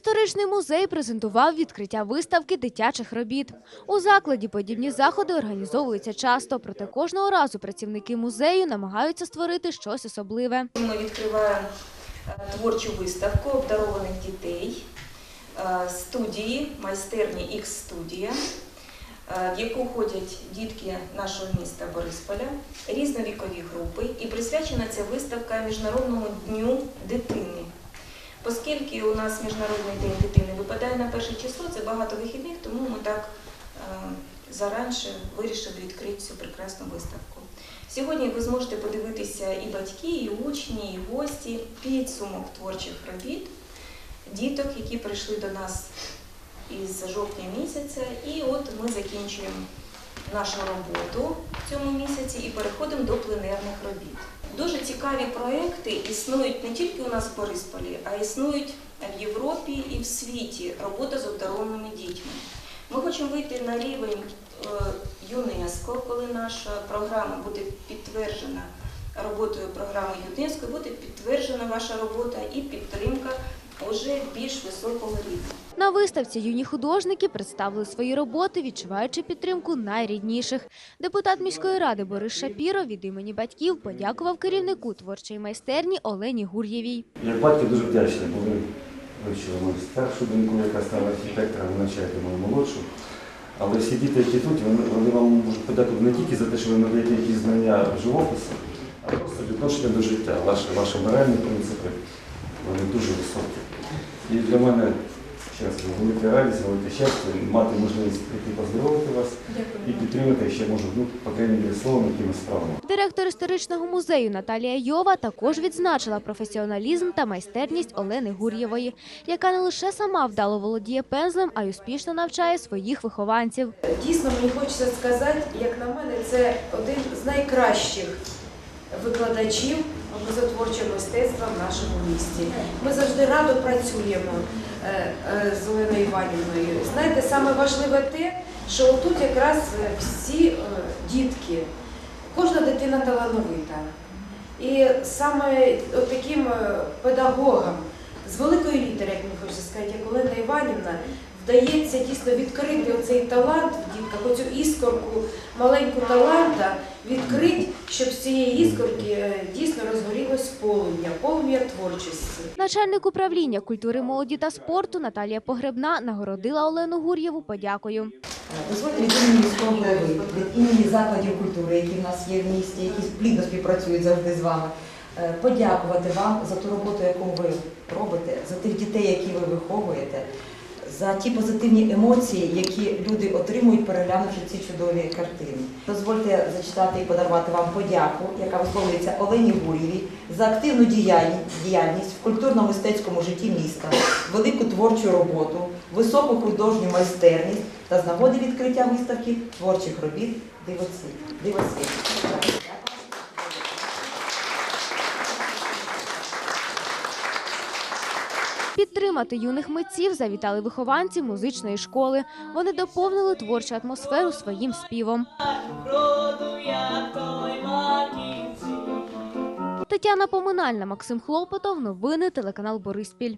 Історичний музей презентував відкриття виставки дитячих робіт. У закладі подібні заходи організовуються часто, проте кожного разу працівники музею намагаються створити щось особливе. Ми відкриваємо е, творчу виставку обдарованих дітей е, студії, майстерні X студія, е, в яку ходять дітки нашого міста Борисполя, різновікові групи, і присвячена ця виставка Міжнародному дню дитини. Оскільки у нас Міжнародний день дитини випадає на перше число, це багато вихідних, тому ми так е, заранше вирішили відкрити цю прекрасну виставку. Сьогодні ви зможете подивитися і батьки, і учні, і гості підсумок творчих робіт діток, які прийшли до нас із жовтня місяця. І от ми закінчуємо нашу роботу в цьому місяці і переходимо до пленерних робіт. Дуже цікаві проекти існують не тільки у нас в Борисполі, а існують в Європі і в світі робота з обдарованими дітьми. Ми хочемо вийти на рівень е, ЮНЕСКО, коли наша програма буде підтверджена роботою програми ЮНЕСКО, буде підтверджена ваша робота і підтримка уже більш високого рівня. На виставці юні художники представили свої роботи, відчуваючи підтримку найрідніших. Депутат міської ради Борис Шапіро від імені батьків подякував керівнику творчої майстерні Олені Гур'євій. Як батько дуже вдячний, бо ви вивчили мою старшу доньку, яка стала архітектором, навчаєте мою молодшу. Але всі діти, які тут, вони, вони вам можуть подякувати не тільки за те, що ви надаєте якісь знання живопису, а просто відношення до життя. Ваші, ваші моральні принципи, вони дуже високі. І для мене, ще раз велика радість, велике щастя мати можливість прийти поздоровити вас і підтримати ще, може, ну, по крайній мірі, словом, якимось справами. Директор історичного музею Наталія Йова також відзначила професіоналізм та майстерність Олени Гур'євої, яка не лише сама вдало володіє пензлем, а й успішно навчає своїх вихованців. Дійсно, мені хочеться сказати, як на мене, це один з найкращих викладачів образотворчого мистецтва в нашому місті. Ми завжди радо працюємо е, е, з Оленою Іванівною. Знаєте, саме важливе те, що тут якраз е, всі дітки, кожна дитина талановита. І саме таким педагогам з великої літери, як мені хочеться сказати, як Олена Іванівна, вдається дійсно відкрити оцей талант в дітках, оцю іскорку, маленьку таланта, відкрити, щоб з цієї іскорки е, дійсно розгорілось полум'я, полум'я творчості. Начальник управління культури, молоді та спорту Наталія Погребна нагородила Олену Гур'єву подякою. Дозвольте від імені міського голови, від імені закладів культури, які в нас є в місті, які плідно співпрацюють завжди з вами, е, подякувати вам за ту роботу, яку ви робите, за тих дітей, які ви виховуєте, за ті позитивні емоції, які люди отримують, переглянувши ці чудові картини. Дозвольте зачитати і подарувати вам подяку, яка висловлюється Олені Гурєвій за активну діяльність в культурно-мистецькому житті міста, велику творчу роботу, високу художню майстерність та з нагоди відкриття виставки творчих робіт Дивоцвіт. Підтримати юних митців завітали вихованці музичної школи. Вони доповнили творчу атмосферу своїм співом. Тетяна Поминальна, Максим Хлопотов. Новини телеканал Бориспіль.